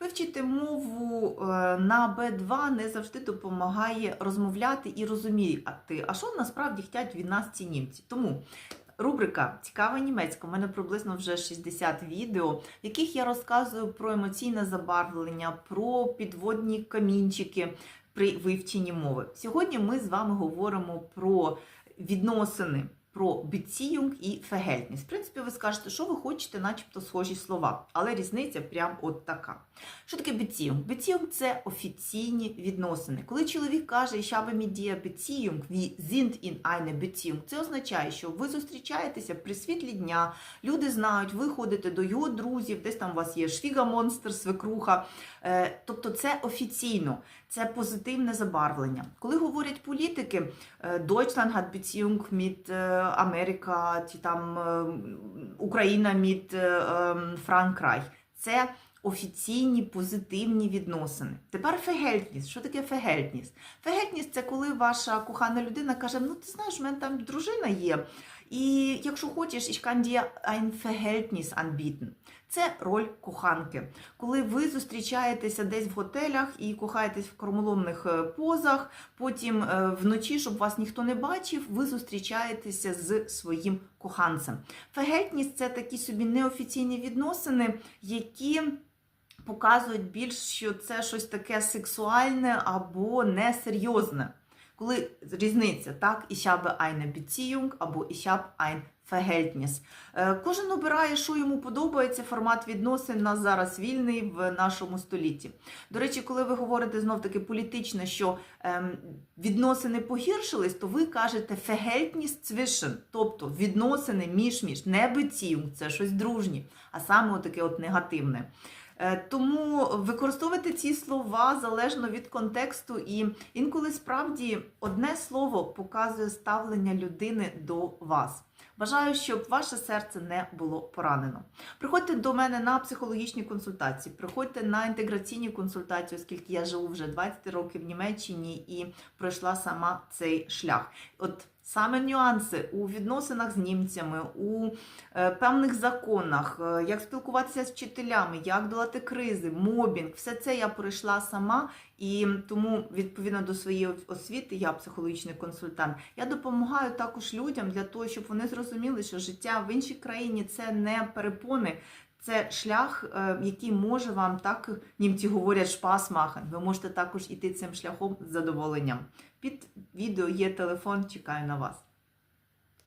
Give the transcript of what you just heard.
Вивчити мову е, на B2 не завжди допомагає розмовляти і розуміти, а що насправді хочуть від нас ці німці. Тому рубрика Цікава німецька. У мене приблизно вже 60 відео, в яких я розказую про емоційне забарвлення, про підводні камінчики при вивченні мови. Сьогодні ми з вами говоримо про відносини. Про Beziehung і Verhältnis. В принципі, ви скажете, що ви хочете, начебто схожі слова, але різниця прям от така. Що таке Beziehung? Beziehung – це офіційні відносини. Коли чоловік каже, ich habe mit dir Beziehung, wir sind in eine це означає, що ви зустрічаєтеся при світлі дня, люди знають, ви ходите до його друзів, десь там у вас є швігамонстр, свекруха. Е, Тобто це офіційно, це позитивне забарвлення. Коли говорять політики, е, Deutschland hat Beziehung mit е, Америка, чи там е, Україна мід е, ем, Це офіційні позитивні відносини. Тепер фегельтніс. Що таке фегельтніс? Фегельтніс це коли ваша кохана людина каже: Ну, ти знаєш, в мене там дружина є. І якщо хочеш, ein Verhältnis anbieten. Це роль коханки. Коли ви зустрічаєтеся десь в готелях і кохаєтесь в кормоломних е, позах, потім е, вночі, щоб вас ніхто не бачив, ви зустрічаєтеся з своїм коханцем. Фегельтність це такі собі неофіційні відносини, які показують більш, що це щось таке сексуальне або несерйозне. Коли різниця, так, ich habe eine Beziehung або ich habe ein Verhältnis. Кожен обирає, що йому подобається, формат відносин у нас зараз вільний в нашому столітті. До речі, коли ви говорите знов таки політично, що ем, відносини погіршились, то ви кажете Verhältnis zwischen, тобто відносини між-між, не Beziehung, це щось дружнє, а саме таке от негативне. Е, Тому використовуйте ці слова залежно від контексту, і інколи справді одне слово показує ставлення людини до вас. Бажаю, щоб ваше серце не було поранено. Приходьте до мене на психологічні консультації, приходьте на інтеграційні консультації, оскільки я живу вже 20 років в Німеччині і пройшла сама цей шлях. От саме нюанси у відносинах з німцями, у е, певних законах, е, як спілкуватися з вчителями, як долати кризи, мобінг, все це я пройшла сама, і тому, відповідно до своєї освіти, я психологічний консультант. Я допомагаю також людям для того, щоб вони зрозуміли, що життя в іншій країні це не перепони. Це шлях, е, який може вам так, німці говорять, шпас махан. Ви можете також іти цим шляхом з задоволенням. Під відео є телефон, чекаю на вас.